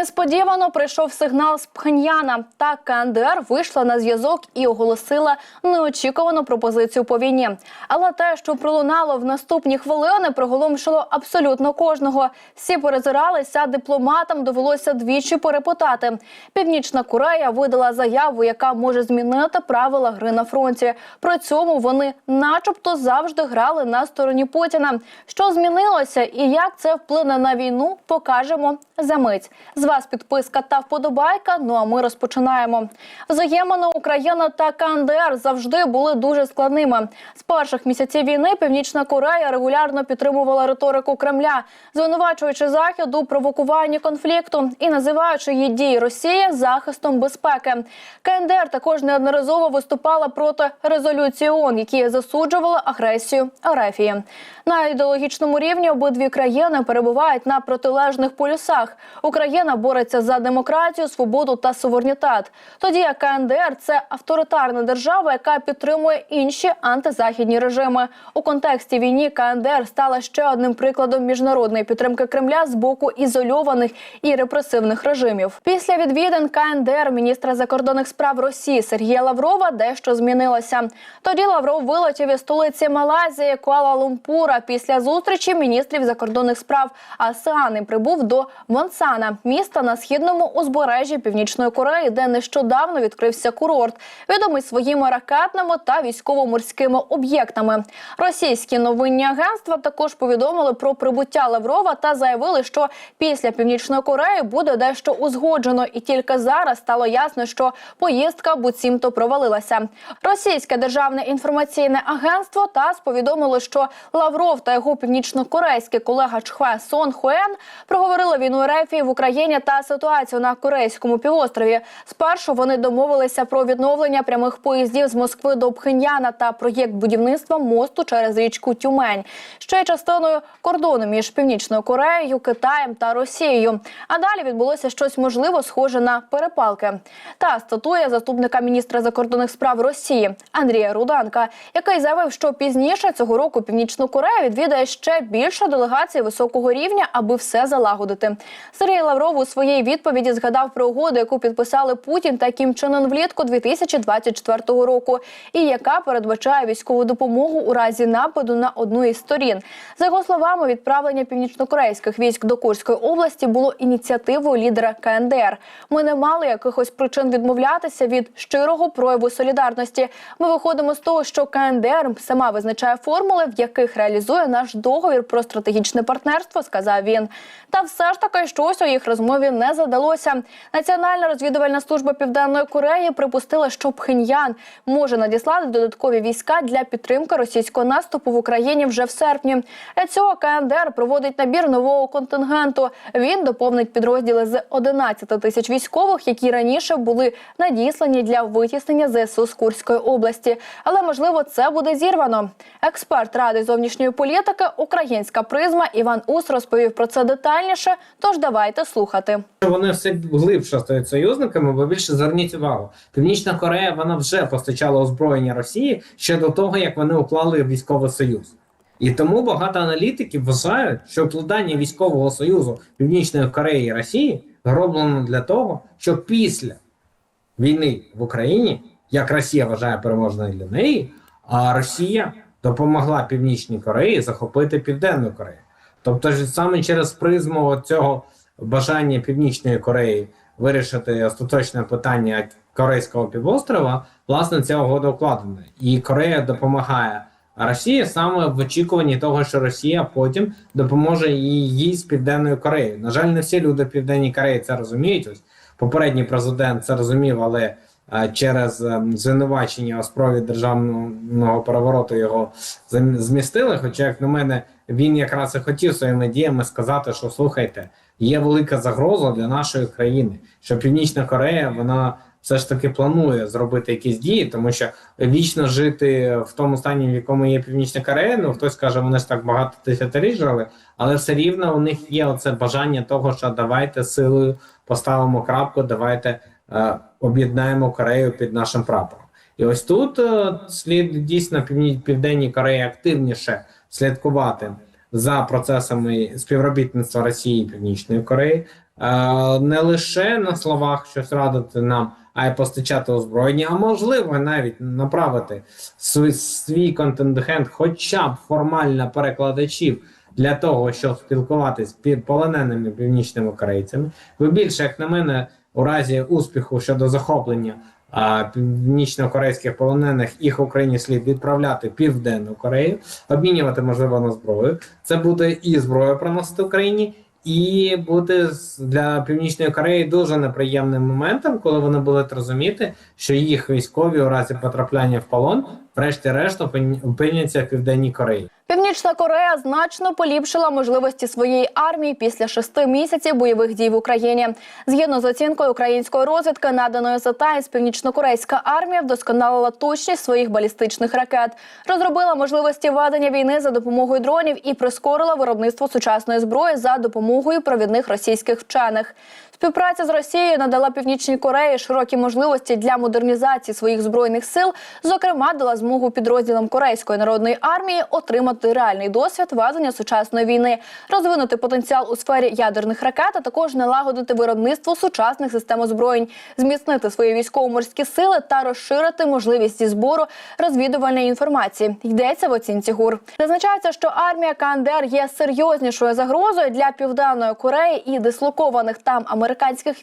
Несподівано прийшов сигнал з Пхеньяна. Так КНДР вийшла на зв'язок і оголосила неочікувану пропозицію по війні. Але те, що пролунало в наступні хвилини, приголомшило абсолютно кожного. Всі перезиралися, дипломатам довелося двічі перепитати. Північна Корея видала заяву, яка може змінити правила гри на фронті. При цьому вони, начебто, завжди грали на стороні Путіна. Що змінилося і як це вплине на війну, покажемо за мить. З вас підписка та вподобайка. Ну а ми розпочинаємо. Взаємини Україна та КНДР завжди були дуже складними. З перших місяців війни Північна Корея регулярно підтримувала риторику Кремля, звинувачуючи захід у провокуванні конфлікту і називаючи її дії Росії захистом безпеки. КНДР також неодноразово виступала проти резолюції ООН, які засуджували агресію Арефії. На ідеологічному рівні обидві країни перебувають на протилежних полюсах. Україна бореться за демократію, свободу та суверенітет. Тоді як КНДР це авторитарна держава, яка підтримує інші антизахідні режими. У контексті війни КНДР стала ще одним прикладом міжнародної підтримки Кремля з боку ізольованих і репресивних режимів. Після відвідин КНДР міністра закордонних справ Росії Сергія Лаврова дещо змінилося. Тоді Лавров вилетів із столиці Малайзії Куала-Лумпура. Після зустрічі міністрів закордонних справ АСЕАН і прибув до Вонсана, міста на східному узбережжі Північної Кореї, де нещодавно відкрився курорт, відомий своїми ракетними та військово-морськими об'єктами. Російські новинні агентства також повідомили про прибуття Лаврова та заявили, що після Північної Кореї буде дещо узгоджено, і тільки зараз стало ясно, що поїздка буцімто провалилася. Російське державне інформаційне агентство ТАСС повідомило, що Лавров та його північно-корейський колега Чхве Сон Хуен проговорили війну РФ в Україні та ситуацію на Корейському півострові. Спершу вони домовилися про відновлення прямих поїздів з Москви до Пхеньяна та проєкт будівництва мосту через річку Тюмень, ще й частиною кордону між Північною Кореєю, Китаєм та Росією. А далі відбулося щось можливо схоже на перепалки. Та статуя заступника міністра закордонних справ Росії Андрія Руданка, який заявив, що пізніше цього року Північну Корею відвідає ще більше делегацій високого рівня, аби все залагодити. Сергій Лавров у своїй відповіді згадав про угоду, яку підписали Путін та Кім Чен Ын влітку 2024 року, і яка передбачає військову допомогу у разі нападу на одну із сторін. За його словами, відправлення північнокорейських військ до Курської області було ініціативою лідера КНДР. Ми не мали якихось причин відмовлятися від щирого прояву солідарності. Ми виходимо з того, що КНДР сама визначає формули, в яких реалізує наш договір про стратегічне партнерство, сказав він. Та все ж таки щось у їх розмові не задалося. Національна розвідувальна служба Південної Кореї припустила, що Пхеньян може надіслати додаткові війська для підтримки російського наступу в Україні вже в серпні. Цього КНДР проводить набір нового контингенту. Він доповнить підрозділи з 11 тисяч військових, які раніше були надіслані для витіснення ЗСУ з Курської області. Але можливо це буде зірвано. Експерт ради зовнішньої політики Українська призма Іван Ус розповів про це детальніше. Тож давайте слухати. Вони все глибше стають союзниками, бо більше зверніть увагу. Північна Корея вона вже постачала озброєння Росії ще до того, як вони уклали військовий союз. І тому багато аналітиків вважають, що укладання військового союзу Північної Кореї і Росії зроблено для того, щоб після війни в Україні, як Росія вважає переможною для неї, а Росія допомогла Північній Кореї захопити Південну Корею. Тобто саме через призму цього бажання Північної Кореї вирішити остаточне питання Корейського півострова, власне, ця угода укладена. І Корея допомагає Росії саме в очікуванні того, що Росія потім допоможе їй з Південною Кореєю. На жаль, не всі люди Південній Кореї це розуміють. Ось попередній президент це розумів, але через е, звинувачення у справі державного перевороту його змістили. Хоча, як на мене, він якраз і хотів своїми діями сказати, що слухайте, є велика загроза для нашої країни, що Північна Корея вона все ж таки планує зробити якісь дії, тому що вічно жити в тому стані, в якому є Північна Корея, ну хтось каже, вони ж так багато тисячоліть жили, але все рівно у них є оце бажання того, що давайте силою поставимо крапку, давайте об'єднаємо Корею під нашим прапором. І ось тут е, слід дійсно Південній Кореї активніше слідкувати за процесами співробітництва Росії і Північної Кореї. не лише на словах щось радити нам, а й постачати озброєння, а можливо навіть направити свій, свій контингент, хоча б формально перекладачів для того, щоб спілкуватись з полоненими північними корейцями. Ви більше, як на мене, у разі успіху щодо захоплення а, північно-корейських полонених їх Україні слід відправляти в Південну Корею, обмінювати можливо на зброю. Це буде і зброю приносити Україні. І буде для північної Кореї дуже неприємним моментом, коли вони будуть розуміти, що їх військові у разі потрапляння в полон, врешті-решт, опин- опиняться в південній Кореї. Північна Корея значно поліпшила можливості своєї армії після шести місяців бойових дій в Україні. Згідно з оцінкою української розвідки, наданою за Таймс, північно-корейська армія вдосконалила точність своїх балістичних ракет, розробила можливості ведення війни за допомогою дронів і прискорила виробництво сучасної зброї за допомогою провідних російських вчених. Співпраця з Росією надала Північній Кореї широкі можливості для модернізації своїх збройних сил. Зокрема, дала змогу підрозділам Корейської народної армії отримати реальний досвід ведення сучасної війни, розвинути потенціал у сфері ядерних ракет, а також налагодити виробництво сучасних систем озброєнь, зміцнити свої військово-морські сили та розширити можливість збору розвідувальної інформації. Йдеться в оцінці ГУР. Зазначається, що армія КНДР є серйознішою загрозою для південної Кореї і дислокованих там американських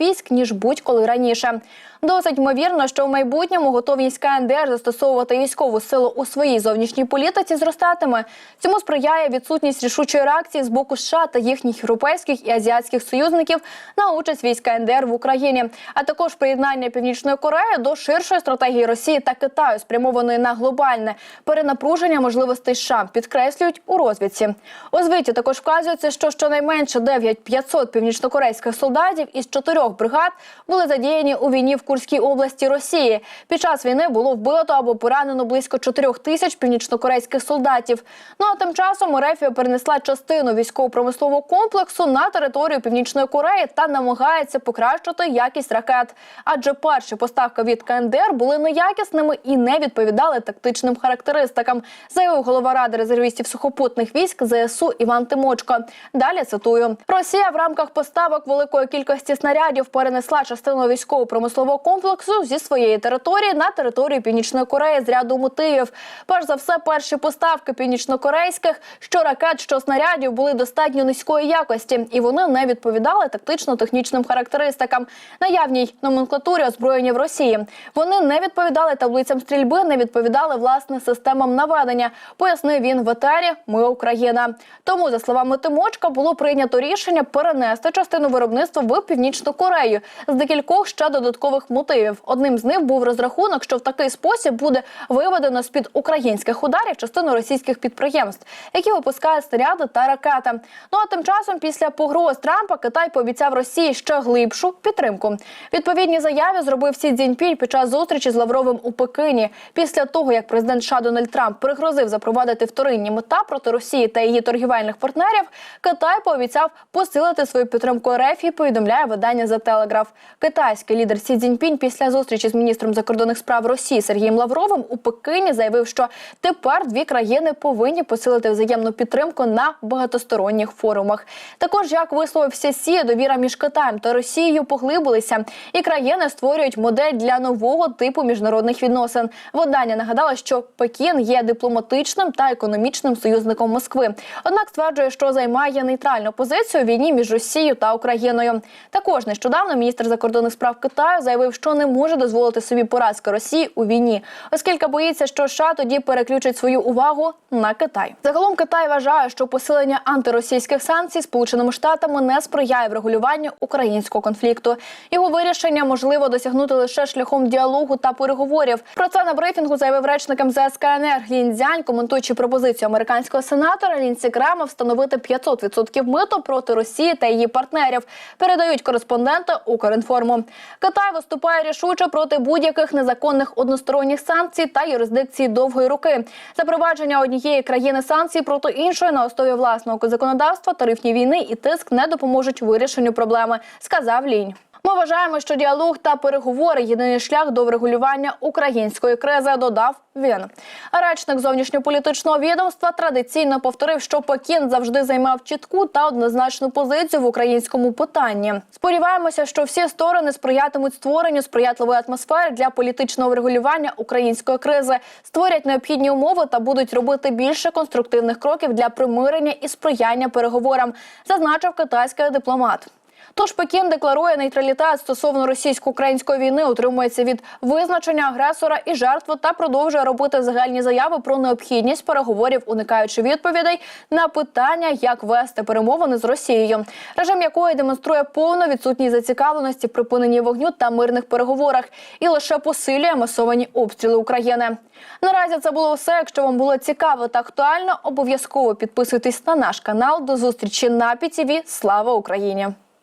військ ніж будь-коли раніше. Досить ймовірно, що в майбутньому готовність КНДР застосовувати військову силу у своїй зовнішній політиці зростатиме. Цьому сприяє відсутність рішучої реакції з боку США та їхніх європейських і азіатських союзників на участь військ КНДР в Україні, а також приєднання Північної Кореї до ширшої стратегії Росії та Китаю, спрямованої на глобальне перенапруження можливостей США, підкреслюють у розвідці. У звіті також вказується, що щонайменше 9500 північнокорейських солдатів із чотирьох бригад були задіяні у війні в Курській області Росії. Під час війни було вбито або поранено близько 4 тисяч північнокорейських солдатів. Ну а тим часом Ерефія перенесла частину військово-промислового комплексу на територію Північної Кореї та намагається покращити якість ракет. Адже перші поставки від КНДР були неякісними і не відповідали тактичним характеристикам, заявив голова ради резервістів сухопутних військ ЗСУ Іван Тимочко. Далі цитую: Росія в рамках поставок великої кількості снарядів перенесла частину військово-промислового комплексу зі своєї території на територію Північної Кореї з ряду мотивів. Перш за все, перші поставки північнокорейських що ракет, що снарядів були достатньо низької якості, і вони не відповідали тактично-технічним характеристикам, наявній номенклатурі озброєння в Росії. Вони не відповідали таблицям стрільби, не відповідали власне системам наведення. Пояснив він в етері Ми Україна. Тому, за словами Тимочка, було прийнято рішення перенести частину виробництва в Північну Корею з декількох ще додаткових мотивів. Одним з них був розрахунок, що в такий спосіб буде виведено з під українських ударів частину російських підприємств, які випускають снаряди та ракети. Ну а тим часом, після погроз Трампа, Китай пообіцяв Росії ще глибшу підтримку. Відповідні заяві зробив Сі Цзіньпінь під час зустрічі з Лавровим у Пекині. Після того, як президент США Дональд Трамп пригрозив запровадити вторинні мета проти Росії та її торгівельних партнерів, Китай пообіцяв посилити свою підтримку РФ і повідомляє видання за Телеграф. Китайський лідер Сі Цзіньпінь після зустрічі з міністром закордонних справ Росії Сергієм Лавровим у Пекині заявив, що тепер дві країни повинні посилити взаємну підтримку на багатосторонніх форумах. Також як висловився Сі, довіра між Китаєм та Росією поглибилися, і країни створюють модель для нового типу міжнародних відносин. Видання нагадало, що Пекін є дипломатичним та економічним союзником Москви. Однак стверджує, що займає нейтральну позицію у війні між Росією та Україною. Також нещодавно міністр закордонних справ Китаю заявив, що не може дозволити собі поразки Росії у війні, оскільки боїться, що США тоді переключать свою увагу на Китай. Загалом Китай вважає, що посилення антиросійських санкцій Сполученими Штатами не сприяє врегулюванню українського конфлікту. Його вирішення можливо досягнути лише шляхом діалогу та переговорів. Про це на брифінгу заявив речник МЗС КНР Лін Дзянь, коментуючи пропозицію американського сенатора Лінсі Грема встановити 500% мито проти Росії та її партнерів. Передають кореспонденти Укрінформу. Китай виступає рішуче проти будь-яких незаконних односторонніх санкцій та юрисдикції довгої руки. Запровадження однієї країни санкцій проти іншої на основі власного законодавства, тарифні війни і тиск не допоможуть вирішенню проблеми, сказав Лінь. Ми вважаємо, що діалог та переговори єдиний шлях до врегулювання української кризи. Додав він. Речник зовнішньополітичного відомства традиційно повторив, що Пекін завжди займав чітку та однозначну позицію в українському питанні. Сподіваємося, що всі сторони сприятимуть створенню сприятливої атмосфери для політичного врегулювання української кризи, створять необхідні умови та будуть робити більше конструктивних кроків для примирення і сприяння переговорам, зазначив китайський дипломат. Тож Пекін декларує нейтралітет стосовно російсько-української війни, утримується від визначення агресора і жертви та продовжує робити загальні заяви про необхідність переговорів, уникаючи відповідей на питання, як вести перемовини з Росією, режим якої демонструє повну відсутність зацікавленості припиненні вогню та мирних переговорах і лише посилює масовані обстріли України. Наразі це було все. Якщо вам було цікаво та актуально, обов'язково підписуйтесь на наш канал. До зустрічі на ПІТІВІ. Слава Україні!